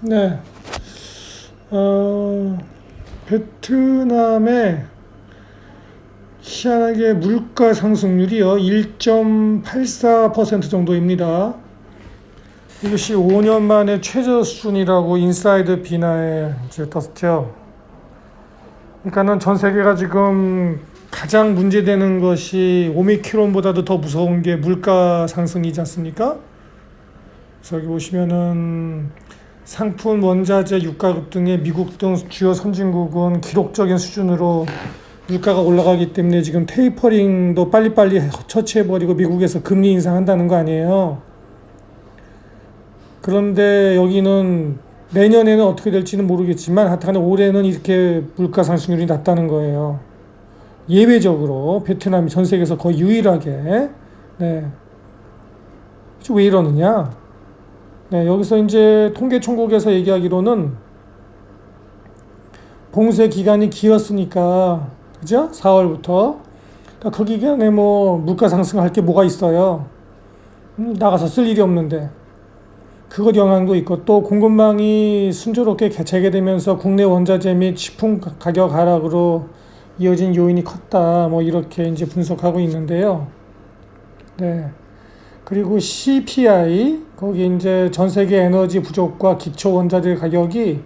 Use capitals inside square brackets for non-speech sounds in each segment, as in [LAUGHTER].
네. 어, 베트남의 희한하게 물가 상승률이요. 1.84% 정도입니다. 이것이 5년 만에 최저 수준이라고 인사이드 비나에 이제 떴죠. 그러니까는 전 세계가 지금 가장 문제되는 것이 오미크론보다도 더 무서운 게 물가 상승이지 않습니까? 여기 보시면은 상품, 원자재, 유가급 등의 미국 등 주요 선진국은 기록적인 수준으로 물가가 올라가기 때문에 지금 테이퍼링도 빨리빨리 처치해버리고 미국에서 금리 인상한다는 거 아니에요. 그런데 여기는 내년에는 어떻게 될지는 모르겠지만 하여튼 올해는 이렇게 물가 상승률이 낮다는 거예요. 예외적으로 베트남이 전 세계에서 거의 유일하게 네. 왜 이러느냐? 네, 여기서 이제 통계총국에서 얘기하기로는 봉쇄 기간이 길었으니까 그죠? 4월부터 그러니까 그 기간에 뭐 물가 상승할 게 뭐가 있어요? 음, 나가서 쓸 일이 없는데 그것 영향도 있고 또 공급망이 순조롭게 재개되면서 국내 원자재 및 식품 가격 하락으로 이어진 요인이 컸다 뭐 이렇게 이제 분석하고 있는데요. 네. 그리고 CPI 거기 이제 전 세계 에너지 부족과 기초 원자재 가격이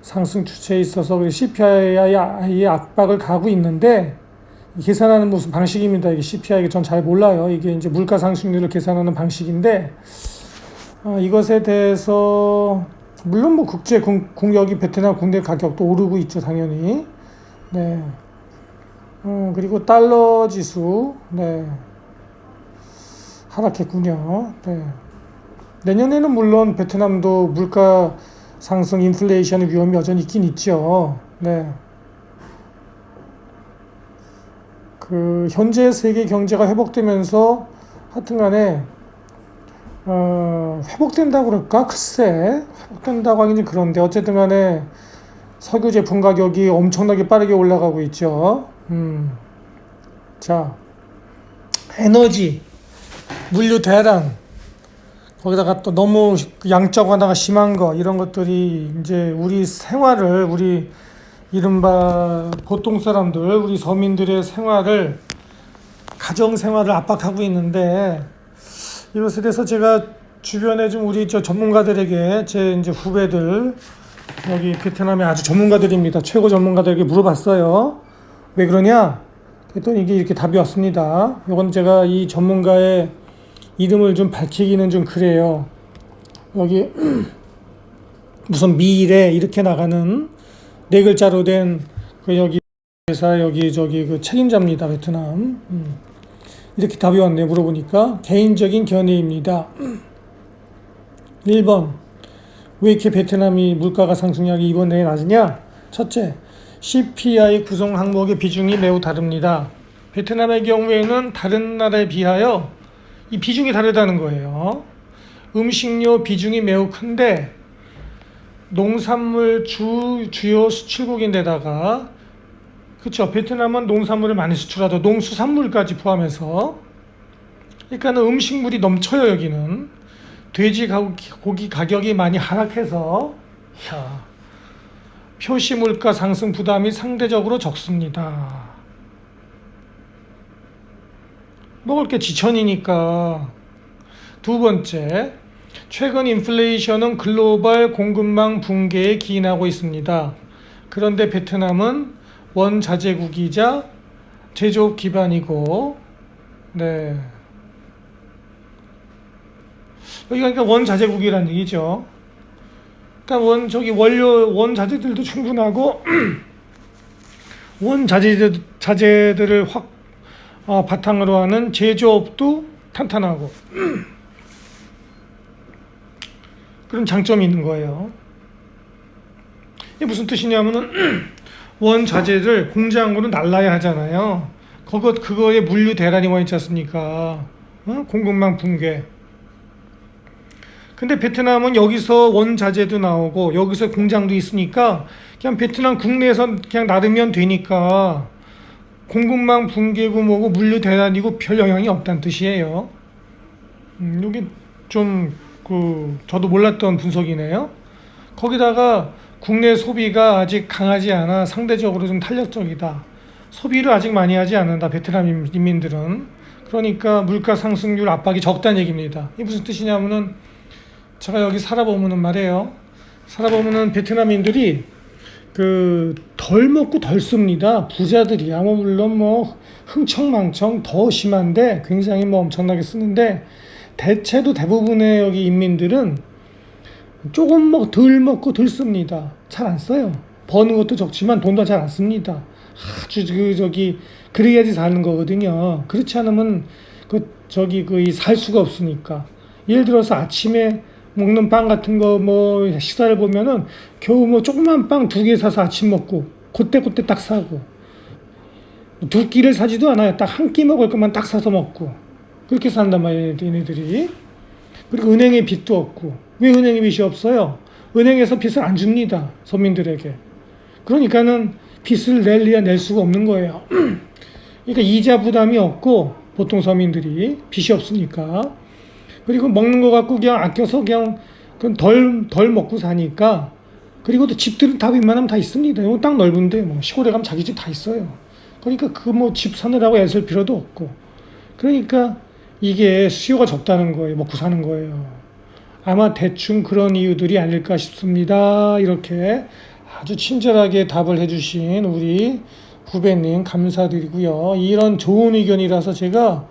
상승 추세에 있어서 CPI의 압박을 가고 있는데 계산하는 무슨 방식입니다. 이게 CPI 전 잘 몰라요. 이게 이제 물가 상승률을 계산하는 방식인데 어, 이것에 대해서 물론 뭐 국제 공격이 베트남 국내 가격도 오르고 있죠 당연히. 네. 어, 그리고 달러 지수 네. 하락했군요. 네. 내년에는 물론 베트남도 물가 상승 인플레이션의 위험이 여전히 있긴 있죠. 네. 그 현재 세계 경제가 회복되면서 하여튼간에 어, 회복된다고 그럴까? 글쎄 회복된다고 하긴 좀 그런데 어쨌든 간에 석유 제품 가격이 엄청나게 빠르게 올라가고 있죠. 음. 자, 에너지, 물류 대란, 거기다가 또 너무 양적 완화가 심한 거 이런 것들이 이제 우리 생활을 우리 이른바 보통 사람들 우리 서민들의 생활을 가정 생활을 압박하고 있는데 이것에 대해서 제가 주변에 좀 우리 저 전문가들에게 제 이제 후배들 여기 베트남의 아주 전문가들입니다. 최고 전문가들에게 물어봤어요. 왜 그러냐? 그랬더니 이게 이렇게 답이 왔습니다. 이건 제가 이 전문가의 이름을 좀 밝히기는 좀 그래요. 여기 [CLEARS THROAT] 무슨 미래 이렇게 나가는 네 글자로 된 그 여기 회사 여기 저기 그 책임자입니다 베트남. 음. 이렇게 답이 왔네요 물어보니까 개인적인 견해입니다. [CLEARS THROAT] 1번 왜 이렇게 베트남이 물가가 상승률이 이번 내에 낮으냐? 첫째 CPI 구성 항목의 비중이 매우 다릅니다. 베트남의 경우에는 다른 나라에 비하여 이 비중이 다르다는 거예요. 음식료 비중이 매우 큰데 농산물 주 주요 수출국인데다가 그렇죠. 베트남은 농산물을 많이 수출하죠. 농수산물까지 포함해서 그러니까는 음식물이 넘쳐요 여기는 돼지 고기 가격이 많이 하락해서 야, 표시 물가 상승 부담이 상대적으로 적습니다. 먹을 게 지천이니까. 두 번째, 최근 인플레이션은 글로벌 공급망 붕괴에 기인하고 있습니다. 그런데 베트남은 원자재국이자 제조업 기반이고, 네. 여기가 그러니까 원자재국이라는 얘기죠. 그러니까 원, 저기 원료, 원자재들도 충분하고, [CLEARS THROAT] 원자재들, 자재들을 확 어, 바탕으로 하는 제조업도 탄탄하고 그런 장점이 있는 거예요. 이게 무슨 뜻이냐면은 [CLEARS THROAT] 원 자재를 공장으로 날라야 하잖아요. 그거 그거에 물류 대란이 와 있지 않습니까? 어? 공급망 붕괴. 근데 베트남은 여기서 원자재도 나오고 여기서 공장도 있으니까 그냥 베트남 국내에서 그냥 나르면 되니까 공급망 붕괴고 뭐고 물류 대란이고 별 영향이 없다는 뜻이에요. 음, 여기 좀 그 저도 몰랐던 분석이네요. 거기다가 국내 소비가 아직 강하지 않아 상대적으로 좀 탄력적이다. 소비를 아직 많이 하지 않는다. 베트남 인- 인민들은. 그러니까 물가 상승률 압박이 적다는 얘기입니다. 이게 무슨 뜻이냐면은 제가 여기 살아보면은 말이에요. 살아보면은 베트남인들이 그 덜 먹고 덜 씁니다. 부자들이야 뭐 물론 뭐 흥청망청 더 심한데 굉장히 뭐 엄청나게 쓰는데 대체도 대부분의 여기 인민들은 조금 뭐덜 먹고 덜 씁니다. 잘 안 써요. 버는 것도 적지만 돈도 잘 안 씁니다. 아주 그 저기 그래야지 사는 거거든요. 그렇지 않으면 그 저기 그살 수가 없으니까. 예를 들어서 아침에 먹는 빵 같은 거 뭐 식사를 보면은 겨우 뭐 조그만 빵 두 개 사서 아침 먹고 그때 그때 딱 사고 두 끼를 사지도 않아요. 딱 한 끼 먹을 것만 딱 사서 먹고 그렇게 산단 말이에요. 얘네들이. 그리고 은행에 빚도 없고 왜 은행에 빚이 없어요? 은행에서 빚을 안 줍니다. 서민들에게. 그러니까는 빚을 낼래야 낼 수가 없는 거예요. [CLEARS THROAT] 그러니까 이자 부담이 없고 보통 서민들이 빚이 없으니까 그리고 먹는 거 갖고 그냥 아껴서 그냥 덜덜 먹고 사니까 그리고 또 집들은 다 웬만하면 다 있습니다. 이거 땅 넓은데 뭐 시골에 가면 자기 집 다 있어요. 그러니까 그 뭐 집 사느라고 애쓸 필요도 없고 그러니까 이게 수요가 적다는 거예요. 먹고 사는 거예요. 아마 대충 그런 이유들이 아닐까 싶습니다. 이렇게 아주 친절하게 답을 해주신 우리 후배님 감사드리고요. 이런 좋은 의견이라서 제가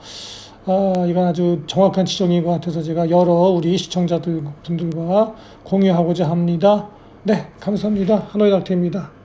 아, 이건 아주 정확한 지적인 것 같아서 제가 여러 우리 시청자들 분들과 공유하고자 합니다. 네, 감사합니다. 한호의 닥터입니다.